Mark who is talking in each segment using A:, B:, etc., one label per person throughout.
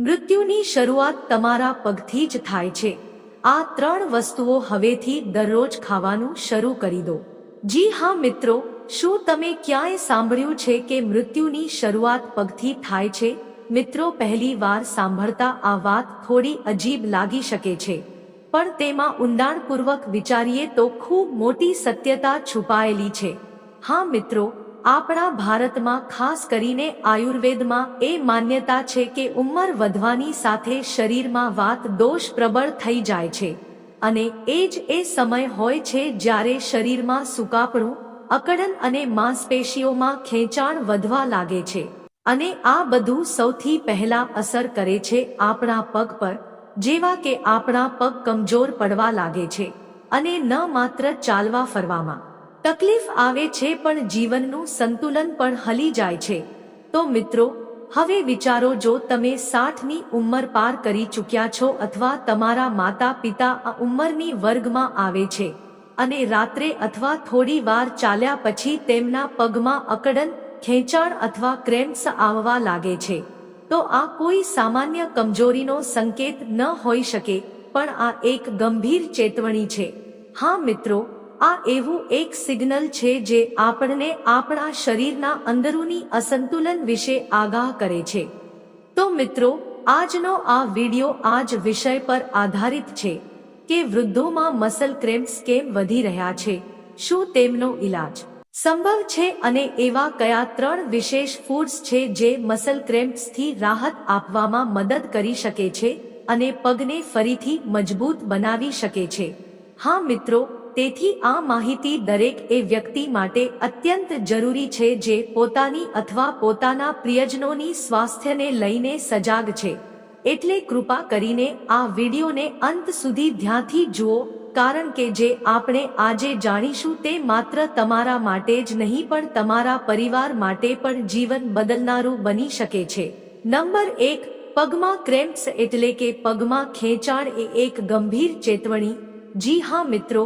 A: મૃત્યુની શરૂઆત તમારા પગથી જ થાય છે. આ ત્રણ વસ્તુઓ હવેથી દરરોજ ખાવાનું શરૂ કરી દો. જી હા મિત્રો, શું તમે ક્યાંય સાંભળ્યું છે કે મૃત્યુની શરૂઆત પગથી થાય છે? મિત્રો, પહેલી વાર સાંભળતા આ વાત થોડી અજીબ લાગી શકે છે. પણ તેમાં ઊંડાણપૂર્વક વિચારીએ તો ખૂબ મોટી સત્યતા છુપાયેલી છે. હા મિત્રો આપણા ભારતમાં ખાસ કરીને આયુર્વેદમાં એ માન્યતા છે કે ઉંમર વધવાની સાથે શરીરમાં વાત દોષ પ્રબળ થઈ જાય છે. અને એ જ એ સમય હોય છે જ્યારે શરીરમાં સુકાપણું અકડન અને માંસપેશીઓમાં ખેંચાણ વધવા લાગે છે. અને આ બધું સૌથી પહેલા અસર કરે છે આપણા પગ પર, જેવા કે આપણા પગ કમજોર પડવા લાગે છે. અને ન માત્ર ચાલવા ફરવામાં. તકલીફ આવે છે પણ જીવનનું સંતુલન પણ હલી જાય છે. તો મિત્રો, હવે વિચારો જો તમે સાઠની ઉંમર પાર કરી ચૂક્યા છો અથવા તમારા માતા પિતા આ ઉંમરની વર્ગમાં આવે છે અને રાત્રે અથવા થોડી વાર ચાલ્યા પછી તેમના પગમાં અકડન, ખેંચાણ અથવા ક્રેમ્પ્સ આવવા લાગે છે. તો આ કોઈ સામાન્ય કમજોરીનો સંકેત ન હોઈ શકે, પણ આ એક ગંભીર ચેતવણી છે. હા મિત્રો આ એવું એક સિગ્નલ છે જે આપણને આપણા શરીરના અંદરૂની અસંતુલન વિશે આગાહ કરે છે. તો મિત્રો, આજનો આ વિડિયો આ જ વિષય પર આધારિત છે કે વૃદ્ધોમાં મસલ ક્રેમ્પ્સ કેમ વધી રહ્યા છે, શું તેમનો ઈલાજ સંભવ છે અને એવા કયા ત્રણ વિશેષ ફૂડ્સ છે જે મસલ ક્રેમ્પ્સથી રાહત આપવામાં મદદ કરી શકે છે અને પગને ફરીથી મજબૂત બનાવી શકે છે? હા મિત્રો તેથી આ માહિતી દરેક એ વ્યક્તિ માટે અત્યંત જરૂરી છે જે પોતાની અથવા પોતાના પ્રિયજનોની સ્વાસ્થ્યને લઈને સજાગ છે. એટલે કૃપા કરીને આ વિડીયોને અંત સુધી ધ્યાનથી જુઓ, કારણ કે જે આપણે આજે જાણીશું તે માત્ર તમારા માટે જ નહીં પણ તમારા પરિવાર માટે પણ જીવન બદલનારું બની શકે છે. નંબર એક, પગમાં ક્રેમ્પ્સ એટલે કે પગમાં ખેંચાણ એ એક ગંભીર ચેતવણી. જી હા મિત્રો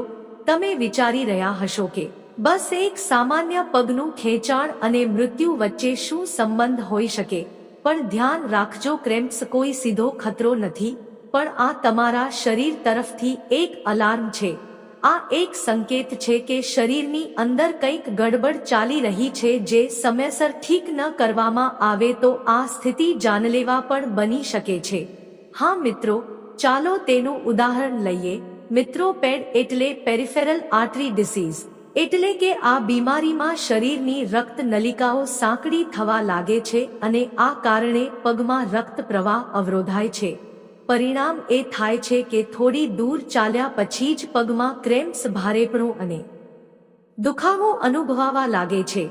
A: તમે વિચારી રહ્યા હશો કે, બસ એક સામાન્ય પગનું ખેંચાણ અને મૃત્યુ વચ્ચે શું સંબંધ હોઈ શકે. પણ ધ્યાન રાખજો ક્રેમ્પ્સ, કોઈ સીધો ખતરો નથી. પણ આ તમારા શરીર તરફથી એક અલાર્મ છે. આ એક સંકેત છે કે શરીરની અંદર કંઈક ગડબડ ચાલી રહી છે જે સમયસર ઠીક ન કરવામાં આવે તો આ સ્થિતિ જાનલેવા પણ બની શકે છે. હા મિત્રો, ચાલો તેનું ઉદાહરણ લઈએ. મિત્રો પેડ એટલે પેરિફેરલ આર્ટરી ડિસીઝ એટલે કે આ બીમારીમાં શરીરની રક્ત નલિકાઓ સાંકડી થવા લાગે છે અને આ કારણે પગમાં રક્ત પ્રવાહ અવરોધાય છે. પરિણામ એ થાય છે કે થોડી દૂર ચાલ્યા પછી જ પગમાં ક્રેમ્સ ભારેપણું અને દુખાવો અનુભવાવા લાગે છે.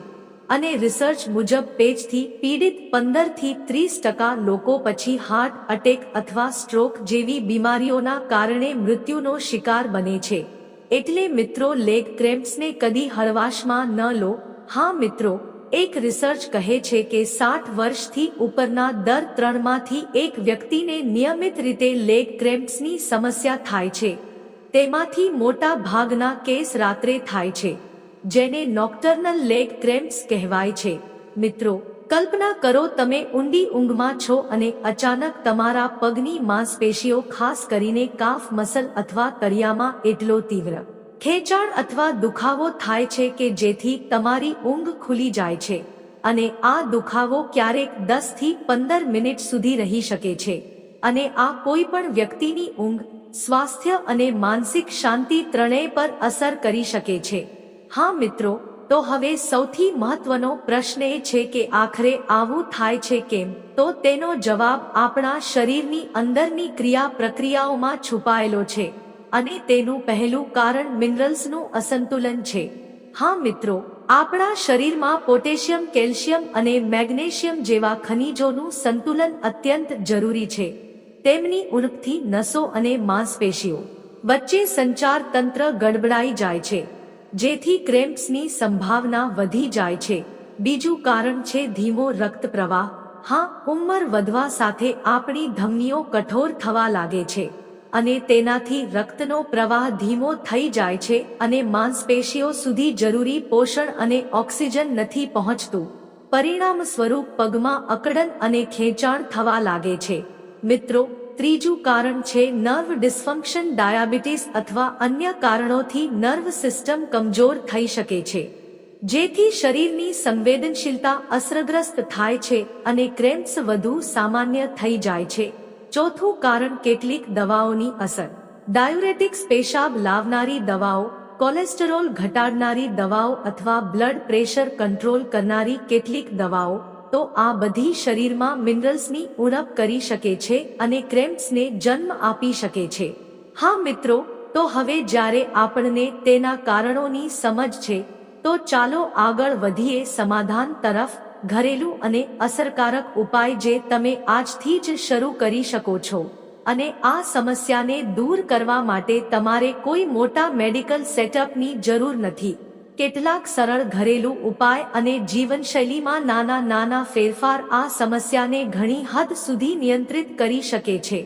A: અને રિસર્ચ મુજબ પેજથી પીડિત પંદરથી ત્રીસ ટકા લોકો પછી હાર્ટ અટેક અથવા સ્ટ્રોક જેવી બીમારીઓના કારણે મૃત્યુનો શિકાર બને છે. એટલે મિત્રો લેગ ક્રેમ્પ્સને કદી હળવાશમાં ન લો. હા મિત્રો, એક રિસર્ચ કહે છે કે સાઠ વર્ષથી ઉપરના દર ત્રણમાંથી એક વ્યક્તિને નિયમિત રીતે લેગ ક્રેમ્પ્સની સમસ્યા થાય છે. તેમાંથી મોટા ભાગના કેસ રાત્રે થાય છે. જેને નોક્ટર્નલ લેગ ક્રેમ્પ્સ કહેવાય છે. મિત્રો, કલ્પના કરો તમે ઊંડી ઊંઘમાં છો અને અચાનક તમારા પગની માંસપેશીઓ ખાસ કરીને કાફ મસલ અથવા તળિયામાં એટલો તીવ્ર ખેંચાણ અથવા દુખાવો થાય છે કે જેથી તમારી ઊંઘ ખુલી જાય છે અને આ દુખાવો ક્યારેક દસથી પંદર મિનિટ સુધી રહી શકે છે. અને આ કોઈ પણ વ્યક્તિની ઊંઘ, સ્વાસ્થ્ય અને માનસિક શાંતિ ત્રણેય પર અસર કરી શકે છે. હા મિત્રો, તો હવે સૌથી મહત્વનો પ્રશ્ન એ છે કે આખરે આવું થાય છે કેમ? તો તેનો જવાબ આપણા શરીરની અંદરની ક્રિયા પ્રક્રિયાઓમાં છુપાયેલો છે. અને તેનું પહેલું કારણ મિનરલ્સનું અસંતુલન છે. હા મિત્રો, આપણા શરીરમાં પોટેશિયમ, કેલ્શિયમ અને મેગ્નેશિયમ જેવા ખનિજોનું સંતુલન અત્યંત જરૂરી છે. તેમની ઉણપથી નસો અને માંસપેશીઓ વચ્ચે સંચાર તંત્ર ગડબડાઈ જાય છે. જેથી ક્રેમ્પ્સની સંભાવના વધી જાય છે. બીજું કારણ છે ધીમો રક્ત પ્રવાહ હા, ઉંમર વધવા સાથે આપણી ધમનીઓ કઠોર થવા લાગે છે. અને તેનાથી રક્તનો પ્રવાહ ધીમો થઈ જાય છે અને માંસપેશીઓ સુધી જરૂરી પોષણ અને ઓક્સિજન નથી પહોંચતું. પરિણામ સ્વરૂપ પગમાં અકડન અને ખેંચાણ થવા લાગે છે. મિત્રો ત્રીજું કારણ છે નર્વ ડિસ્ફંક્શન ડાયાબિટીસ અથવા અન્ય કારણોથી નર્વ સિસ્ટમ કમજોર થઈ શકે છે. જેથી શરીરની સંવેદનશીલતા અસરગ્રસ્ત થાય છે અને ક્રેમ્પ્સ વધુ સામાન્ય થઈ જાય છે. ચોથું કારણ કેટલીક દવાઓની અસર. ડાયુરેટિક્સ પેશાબ લાવનારી દવાઓ કોલેસ્ટેરોલ ઘટાડનારી દવાઓ અથવા બ્લડ પ્રેશર કંટ્રોલ કરનારી કેટલીક દવાઓ તો આ બધી શરીરમાં મિનરલ્સની ઉણપ કરી શકે છે અને ક્રેમ્પ્સને જન્મ આપી શકે છે. હા, મિત્રો, તો હવે જ્યારે આપણને તેના કારણોની સમજ છે, તો ચાલો આગળ વધીએ સમાધાન તરફ, ઘરેલું અને અસરકારક ઉપાય જે તમે આજથી જ શરૂ કરી શકો છો. અને આ સમસ્યાને દૂર કરવા માટે તમારે કોઈ મોટા મેડિકલ સેટઅપની જરૂર નથી. કેટલાક સરળ ઘરેલું ઉપાય અને જીવનશૈલીમાં નાના નાના ફેરફાર આ સમસ્યાને ઘણી હદ સુધી નિયંત્રિત કરી શકે છે.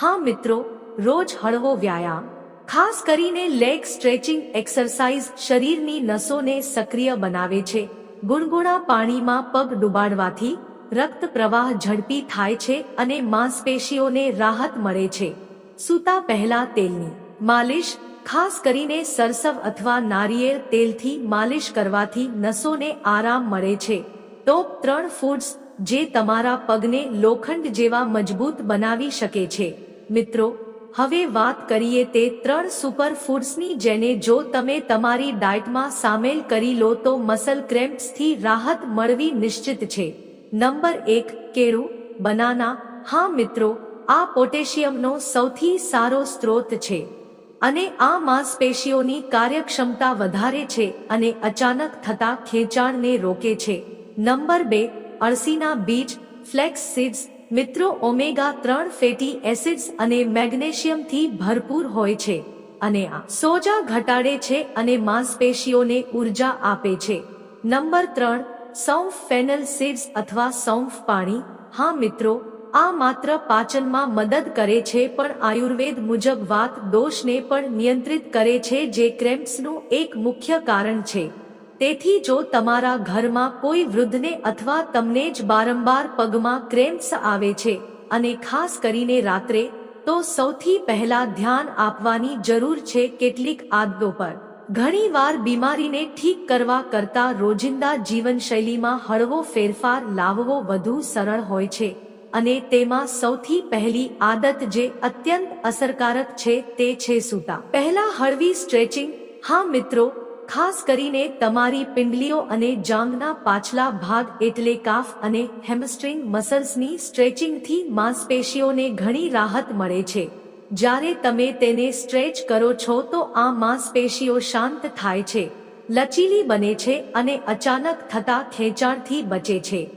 A: હા મિત્રો, રોજ હળવો વ્યાયામ, ખાસ કરીને લેગ સ્ટ્રેચિંગ એક્સરસાઇઝ શરીરની નસોને સક્રિય બનાવે છે. ગુણગુણા પાણીમાં પગ ડુબાડવાથી રક્ત પ્રવાહ ઝડપી થાય છે અને માંસપેશીઓને રાહત મળે છે. સૂતા પહેલા તેલની માલિશ ખાસ કરીને સરસવ અથવા નારિયેળ તેલથી માલિશ કરવાથી નસોને આરામ મળે છે. ટોપ ત્રણ ફૂડ્સ જે તમારા પગને લોખંડ જેવા મજબૂત બનાવી શકે છે. મિત્રો, હવે વાત કરીએ તે ત્રણ સુપર ફૂડ્સની જેને જો તમે તમારી ડાયટમાં સામેલ કરી લો તો મસલ ક્રેમ્પ્સથી રાહત મળવી નિશ્ચિત છે. નંબર એક, કેળું, બનાના. હા મિત્રો, આ પોટેશિયમનો સૌથી સારો સ્ત્રોત છે. અને આ માંસપેશીઓની કાર્યક્ષમતા વધારે છે અને અચાનક થતા ખેંચાણને રોકે છે. નંબર બે, અળસીના બીજ, ફ્લેક્સ સીડ્સ. મિત્રો, ઓમેગા ત્રણ ફેટી એસિડ્સ અને મેગ્નેશિયમથી ભરપૂર હોય છે અને આ સોજા ઘટાડે છે અને માંસપેશીઓને ઊર્જા આપે છે. નંબર ત્રણ, સૌંફ ફેનલ સીડ્સ અથવા સૌંફ પાણી. હા મિત્રો આ માત્ર પાચનમાં મદદ કરે છે, પણ આયુર્વેદ મુજબ વાત દોષને પણ નિયંત્રિત કરે છે, જે ક્રેમ્પ્સનું એક મુખ્ય કારણ છે. તેથી જો તમારા ઘરમાં કોઈ વૃદ્ધને અથવા તમને જ બારંબાર પગમાં ક્રેમ્પ્સ આવે છે, અને ખાસ કરીને રાત્રે, તો સૌથી પહેલા ધ્યાન આપવાની જરૂર છે કેટલીક આદતો પર. ઘણીવાર બીમારીને ઠીક કરવા કરતા રોજિંદા જીવનશૈલીમાં હળવો ફેરફાર લાવવો વધુ સરળ હોય છે. અને તેમાં સૌથી પહેલી આદત જે અત્યંત અસરકારક છે તે છે સૂતા. પહેલા હળવી સ્ટ્રેચિંગ. હા, મિત્રો, ખાસ કરીને તમારી પિંડલીઓ અને જાંઘના પાછલા ભાગ એટલે કાફ અને હેમસ્ટ્રિંગ મસલ્સની સ્ટ્રેચિંગથી માંસપેશીઓને ઘણી રાહત મળે છે. જ્યારે તમે તેને સ્ટ્રેચ કરો છો તો આ માંસપેશીઓ શાંત થાય છે, લચીલી બને છે અને અચાનક થતા ખેંચાણથી બચે છે.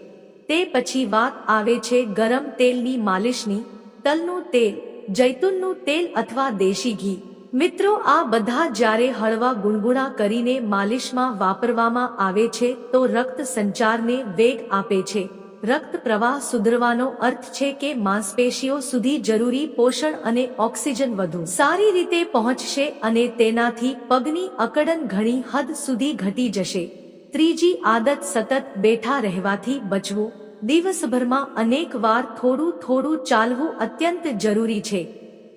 A: તે પછી વાત આવે છે ગરમ તેલની માલિશની, તલનું તેલ, જૈતુનનું તેલ અથવા દેશી ઘી. મિત્રો, આ બધા જ્યારે હળવા ગુણગુણા કરીને માલિશમાં વાપરવામાં આવે છે, તો રક્ત સંચારને વેગ આપે છે. રક્ત પ્રવાહ સુધરવાનો અર્થ છે કે માંસપેશીઓ સુધી જરૂરી પોષણ અને ઓક્સિજન વધુ સારી રીતે પહોંચશે અને તેનાથી પગની અકડન ઘણી હદ સુધી ઘટી જશે. ત્રીજી આદત સતત બેઠા રહેવાથી બચવું. દિવસભરમાં અનેક વાર થોડું થોડું ચાલવું અત્યંત જરૂરી છે.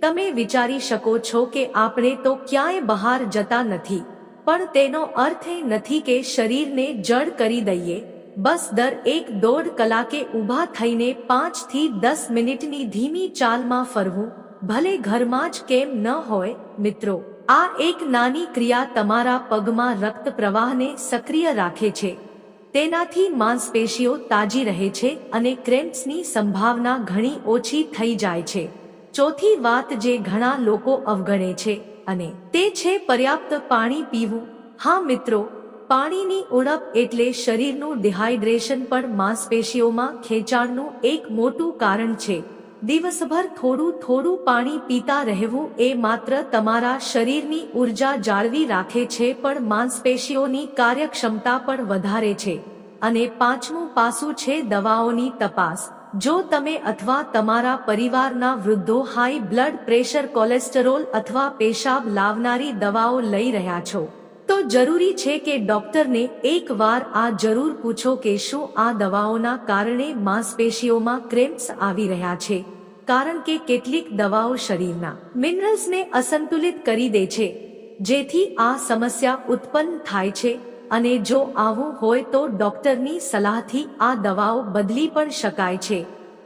A: તમે વિચારી શકો છો કે આપણે તો ક્યાંય બહાર જતા નથી. પણ તેનો અર્થ એ નથી કે શરીરને જડ કરી દઈએ. બસ દર એક દોઢ કલાકે ઊભા થઈને પાંચથી દસ મિનિટની ધીમી ચાલમાં ફરવું. ભલે ઘરમાં જ કેમ ન હોય, મિત્રો, આ એક નાની ક્રિયા તમારા પગમાં રક્ત પ્રવાહને સક્રિય રાખે છે. તેનાથી માંસપેશીઓ તાજી રહે છે અને ક્રેમ્પ્સની સંભાવના ઘણી ઓછી થઈ જાય છે. ચોથી વાત જે ઘણા લોકો અવગણે છે, અને તે છે પર્યાપ્ત પાણી પીવું. હા મિત્રો, પાણીની ઉણપ એટલે શરીરનું ડિહાઇડ્રેશન પણ માંસપેશીઓમાં ખેંચાણનું એક મોટું કારણ છે. દિવસભર થોડું થોડું પાણી પીતા રહેવું એ માત્ર તમારા શરીરની ઊર્જા જાળવી રાખે છે, પણ માંસપેશીઓની કાર્યક્ષમતા પણ વધારે છે. અને પાંચમું પાસું છે દવાઓની તપાસ. જો તમે અથવા તમારા પરિવારના વૃદ્ધો હાઈ બ્લડ પ્રેશર કોલેસ્ટેરોલ અથવા પેશાબ લાવનારી દવાઓ લઈ રહ્યા છો તો જરૂરી છે કે ડોક્ટરને એકવાર આ જરૂર પૂછો કે શું આ દવાઓના કારણે માંસપેશીઓમાં ક્રેમ્પ્સ આવી રહ્યા છે. કારણ કે કેટલીક દવાઓ શરીરના મિનરલ્સને અસંતુલિત કરી દે છે. જેથી આ સમસ્યા ઉત્પન્ન થાય છે અને જો આવું હોય તો ડોક્ટરની સલાહથી આ દવાઓ બદલી પણ શકાય છે.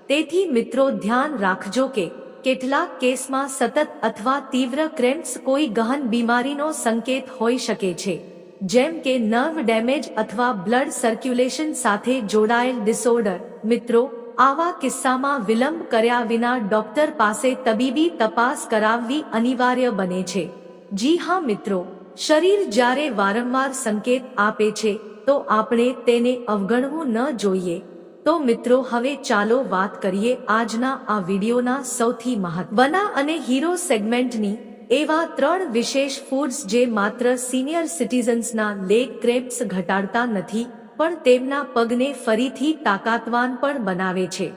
A: તેથી મિત્રો ધ્યાન રાખજો કે કેટલાક કેસમાં સતત અથવા તીવ્ર ક્રેમ્પ્સ કોઈ ગહન બીમારીનો સંકેત હોઈ શકે છે, જેમ કે નર્વ ડેમેજ અથવા બ્લડ સર્ક્યુલેશન સાથે જોડાયેલ ડિસઓર્ડર. મિત્રો, આવા કિસ્સામાં વિલંબ કર્યા વિના ડોક્ટર પાસે તબીબી તપાસ કરાવવી અનિવાર્ય બને છે. જી હા, મિત્રો, શરીર જ્યારે વારંવાર સંકેત આપે છે, તો આપણે તેને અવગણવું ન જોઈએ. તો મિત્રો, હવે ચાલો વાત કરીએ આજના આ વિડીયોના સૌથી મહત્વના અને હીરો સેગમેન્ટની એવા ત્રણ વિશેષ ફૂડ્સ જે માત્ર સિનિયર સિટીઝન્સના લેગ ક્રેપ્સ ઘટાડતા નથી, પણ તેમના પગને ફરીથી તાકાતવાન પણ બનાવે છે.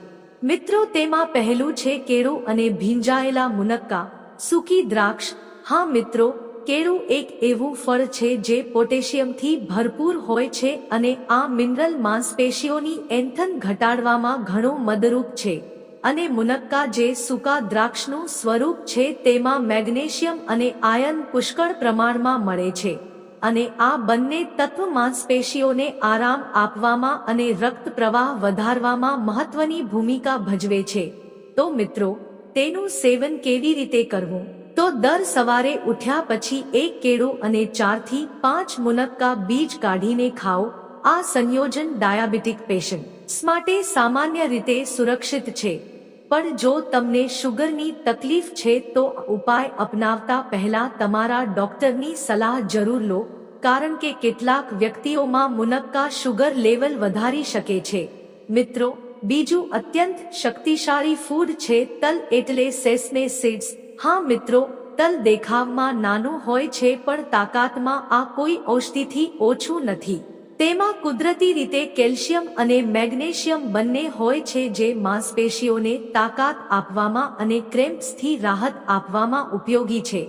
A: મિત્રો, તેમાં પહેલું છે કેળું અને ભીંજાયેલા મુનક્કા, સૂકી દ્રાક્ષ. હા મિત્રો કેળું એક એવું ફળ છે જે પોટેશિયમથી ભરપૂર હોય છે અને આ મિનરલ માંસપેશીઓની એન્થન ઘટાડવામાં ઘણો મદરૂપ છે. અને મુનક્કા જે સૂકા દ્રાક્ષનું સ્વરૂપ છે તેમાં મેગ્નેશિયમ અને આયન પુષ્કળ પ્રમાણમાં મળે છે. અને આ બંને તત્વ માંસપેશીઓને આરામ આપવામાં અને રક્ત પ્રવાહ વધારવામાં મહત્વની ભૂમિકા ભજવે છે. તો મિત્રો, તેનું સેવન કેવી રીતે કરવું? દર સવારે ઉઠ્યા પછી એક કેળું અને ચારથી પાંચ મુનક્કા બીજ કાઢીને ખાઓ. આ સંયોજન ડાયાબિટીક પેશન્ટ્સ માટે સામાન્ય રીતે સુરક્ષિત છે. પણ જો તમને શુગરની તકલીફ છે તો ઉપાય અપનાવતા પહેલા તમારા ડોક્ટરની સલાહ જરૂર લો, કારણ કે કેટલાક વ્યક્તિઓમાં મુનક્કા શુગર લેવલ વધારી શકે છે. મિત્રો, બીજું અત્યંત શક્તિશાળી ફૂડ છે તલ એટલે સેસમે સીડ્સ. હા મિત્રો તલ દેખાવમાં નાનું હોય છે પણ તાકાતમાં આ કોઈ ઔષધિથી ઓછું નથી. તેમાં કુદરતી રીતે કેલ્શિયમ અને મેગ્નેશિયમ બંને હોય છે જે માંસપેશીઓને તાકાત આપવામાં અને ક્રેમ્પ્સથી રાહત આપવામાં ઉપયોગી છે.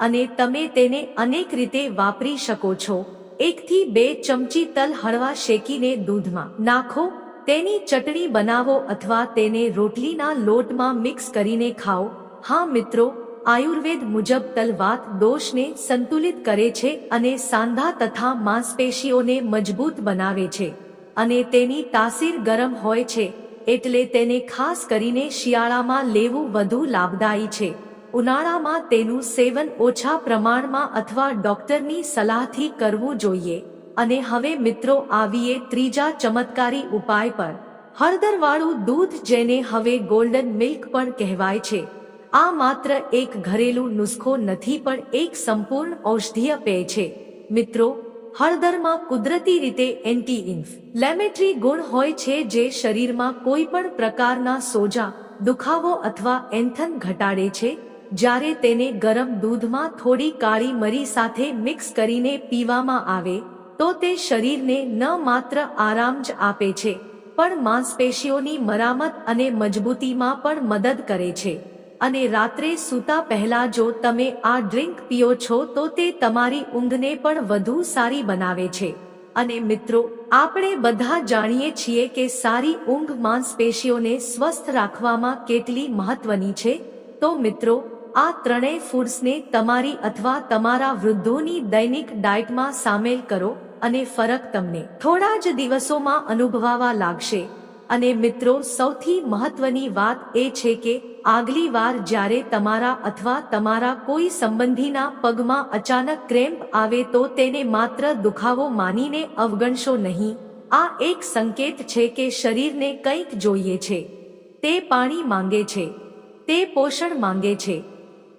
A: અને તમે તેને અનેક રીતે વાપરી શકો છો. એકથી બે ચમચી તલ હળવા શેકીને દૂધમાં નાખો. તેની ચટણી બનાવો અથવા તેને રોટલીના લોટમાં મિક્સ કરીને ખાઓ. હા મિત્રો આયુર્વેદ મુજબ તલ વાત દોષને સંતુલિત કરે છે અને સાંધા તથા માંસપેશીઓને મજબૂત બનાવે છે અને તેની તાસીર ગરમ હોય છે, એટલે તેને ખાસ કરીને શિયાળામાં લેવું વધુ લાભદાયી છે. ઉનાળામાં તેનું સેવન ઓછા પ્રમાણમાં અથવા ડોક્ટરની સલાહથી કરવું જોઈએ. અને હવે મિત્રો, આવીએ ત્રીજા ચમત્કારી ઉપાય પર. હળદરવાળું દૂધ જેને હવે ગોલ્ડન મિલ્ક પણ કહેવાય છે. આ માત્ર એક ઘરેલું નુસ્ખો નથી પણ એક સંપૂર્ણ ઔષધીય પેય છે. મિત્રો, હળદરમાં કુદરતી રીતે એન્ટી ઇન્ફ્લેમેટરી ગુણ હોય છે જે શરીરમાં કોઈ પણ પ્રકારના સોજા, દુખાવો અથવા એન્થન ઘટાડે છે, જ્યારે તેને ગરમ દૂધમાં થોડી કાળી મરી સાથે મિક્સ કરીને પીવામાં આવે, તો તે શરીરને ન માત્ર આરામ જ આપે છે, પણ માંસપેશીઓની મરામત અને મજબૂતીમાં પણ મદદ કરે છે. અને રાત્રે સૂતા પહેલા જો તમે આ ડ્રિંક પીઓ છો તો તે તમારી ઊંઘને પણ વધુ સારી બનાવે છે. અને મિત્રો, આપણે બધા જાણીએ છીએ કે સારી ઊંઘ માંસપેશીઓને સ્વસ્થ રાખવામાં કેટલી મહત્વની છે. તો મિત્રો, આ ત્રણેય ફૂડ્સને તમારી અથવા તમારા વૃદ્ધોની દૈનિક ડાયટમાં સામેલ કરો અને ફરક તમને થોડા જ દિવસોમાં અનુભવાવા લાગશે. અને મિત્રો, સૌથી મહત્વની વાત એ છે કે આગલી વાર જ્યારે તમારા અથવા તમારા કોઈ સંબંધીના પગમાં અચાનક ક્રેમ્પ આવે તો તેને માત્ર દુખાવો માનીને અવગણશો નહીં. આ એક સંકેત છે કે શરીરને કંઈક જોઈએ છે. તે પાણી માંગે છે. તે પોષણ માંગે છે.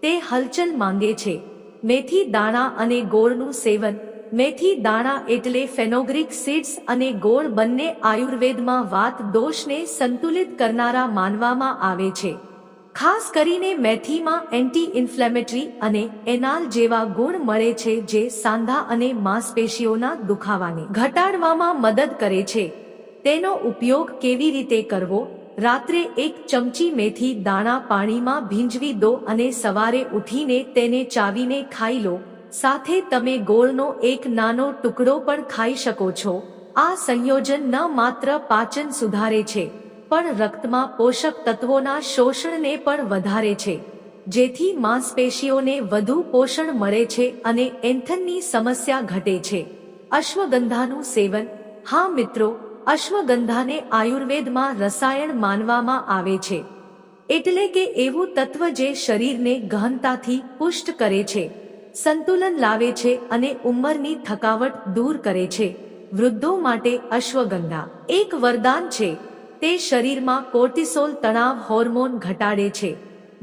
A: તે હલચલ માંગે છે. મેથી દાણા અને ગોળનું સેવન. મેથી દાણા એટલે ફેનોગ્રિક સીડ્સ અને ગોળ બંને આયુર્વેદમાં વાત દોષને સંતુલિત કરનારા માનવામાં આવે છે. ખાસ કરીને મેથીમાં એન્ટી ઇન્ફ્લેમેટરી અને એનાલ જેવા ગુણ મળે છે જે સાંધા અને માંસપેશીઓના દુખાવાને ઘટાડવામાં મદદ કરે છે. તેનો ઉપયોગ કેવી રીતે કરવો? રાત્રે એક ચમચી મેથી દાણા પાણીમાં ભીંજવી દો અને સવારે ઉઠીને તેને ચાવીને ખાઈ લો. સાથે તમે ગોળનો એક નાનો ટુકડો પણ ખાઈ શકો છો. આ સંયોજન ન માત્ર પાચન સુધારે છે પણ રક્તમાં પોષક તત્વોના શોષણને પણ વધારે છે. જેથી માંસપેશીઓને વધુ પોષણ મળે છે અને એન્થનની સમસ્યા ઘટે છે. અશ્વગંધાનું સેવન. હા મિત્રો, અશ્વગંધાને આયુર્વેદમાં રસાયણ માનવામાં આવે છે. એટલે કે એવું તત્વ જે શરીરને ગહનતાથી પુષ્ટ કરે છે. સંતુલન લાવે છે અને ઉંમરની થકાવટ દૂર કરે છે. વૃદ્ધો માટે અશ્વગંધા એક વરદાન છે. તે શરીરમાં કોર્ટિસોલ તણાવ હોર્મોન ઘટાડે છે,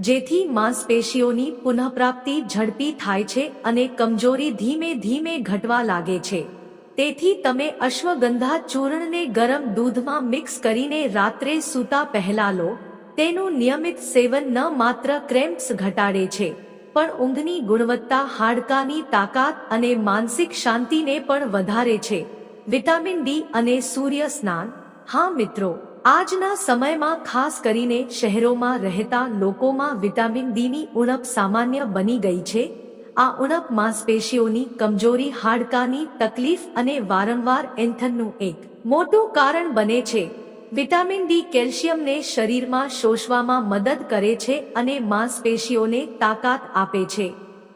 A: જેથી માંસપેશીઓની પુનઃપ્રાપ્તિ ઝડપી થાય છે અને કમજોરી ધીમે ધીમે ઘટવા લાગે છે. તેથી તમે અશ્વગંધા ચૂર્ણને ગરમ દૂધમાં મિક્સ કરીને રાત્રે સૂતા પહેલા લો. તેનું નિયમિત સેવન ન માત્ર ક્રેમ્પ્સ ઘટાડે છે, પણ ઊંઘની ગુણવત્તા, હાડકાની તાકાત અને માનસિક શાંતિને પણ વધારે છે. વિટામિન ડી અને સૂર્ય સ્નાન. હા મિત્રો આજના સમયમાં ખાસ કરીને શહેરોમાં રહેતા લોકોમાં વિટામિન ડીની ઉણપ સામાન્ય બની ગઈ છે. આ ઉણપ માંસપેશીઓની કમજોરી હાડકાની તકલીફ અને વારંવાર એન્થનનું એક મોટું કારણ બને છે. વિટામિન ડી કેલ્શિયમને શરીરમાં શોષવામાં મદદ કરે છે અને માંસપેશીઓને તાકાત આપે છે.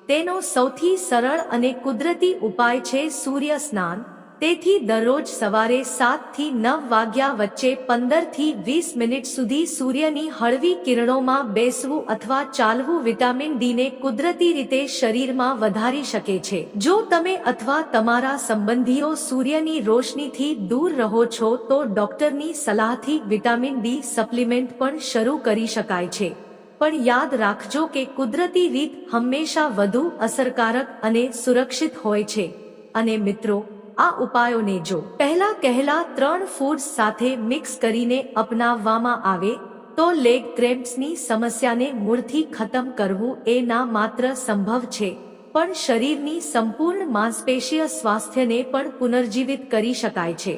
A: તેનો સૌથી સરળ અને કુદરતી ઉપાય છે સૂર્ય સ્નાન. તેથી દરરોજ સવારે સાતથી નવ વાગ્યા વચ્ચે પંદરથી વીસ મિનિટ સુધી સૂર્યની હળવી કિરણોમાં બેસવું અથવા ચાલવું વિટામિન ડીને કુદરતી રીતે શરીરમાં વધારી શકે છે. જો તમે અથવા તમારા સંબંધીઓ સૂર્યની રોશનીથી દૂર રહો છો, તો ડોક્ટરની સલાહથી વિટામિન ડી સપ્લિમેન્ટ પણ શરૂ કરી શકાય છે. પણ યાદ રાખજો કે કુદરતી રીત હંમેશા વધુ અસરકારક અને સુરક્ષિત હોય છે. અને મિત્રો આ ઉપાયોને જો પહેલા કહેલા ત્રણ ફૂડ્સ સાથે મિક્સ કરીને અપનાવવામાં આવે, તો લેગ ક્રેમ્પ્સની સમસ્યાને મૂળથી ખતમ કરવું એ ના માત્ર સંભવ છે, પણ શરીરની સંપૂર્ણ માંસપેશીય સ્વાસ્થ્યને પણ પુનર્જીવિત કરી શકાય છે.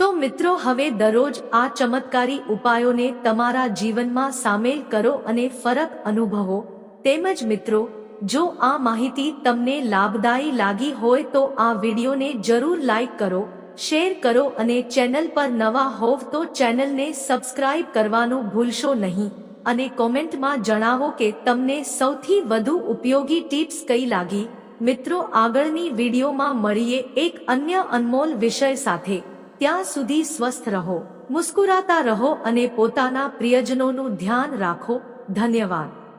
A: તો મિત્રો, હવે દરરોજ આ ચમત્કારી ઉપાયોને તમારા જીવનમાં સામેલ કરો અને ફરક અનુભવો. તેમજ મિત્રો જો આ માહિતી તમને લાભદાયી લાગી હોય તો આ વિડીયોને જરૂર લાઈક કરો, શેર કરો અને ચેનલ પર નવા હોવ તો ચેનલને સબસ્ક્રાઇબ કરવાનું ભૂલશો નહીં. અને કોમેન્ટમાં જણાવો કે તમને સૌથી વધુ ઉપયોગી ટિપ્સ કઈ લાગી. મિત્રો, આગળની વિડીયોમાં મળીએ એક અન્ય અનમોલ વિષય સાથે. ત્યાં સુધી સ્વસ્થ રહો, મુસ્કુરાતા રહો અને પોતાના પ્રિયજનોનું ધ્યાન રાખો. ધન્યવાદ.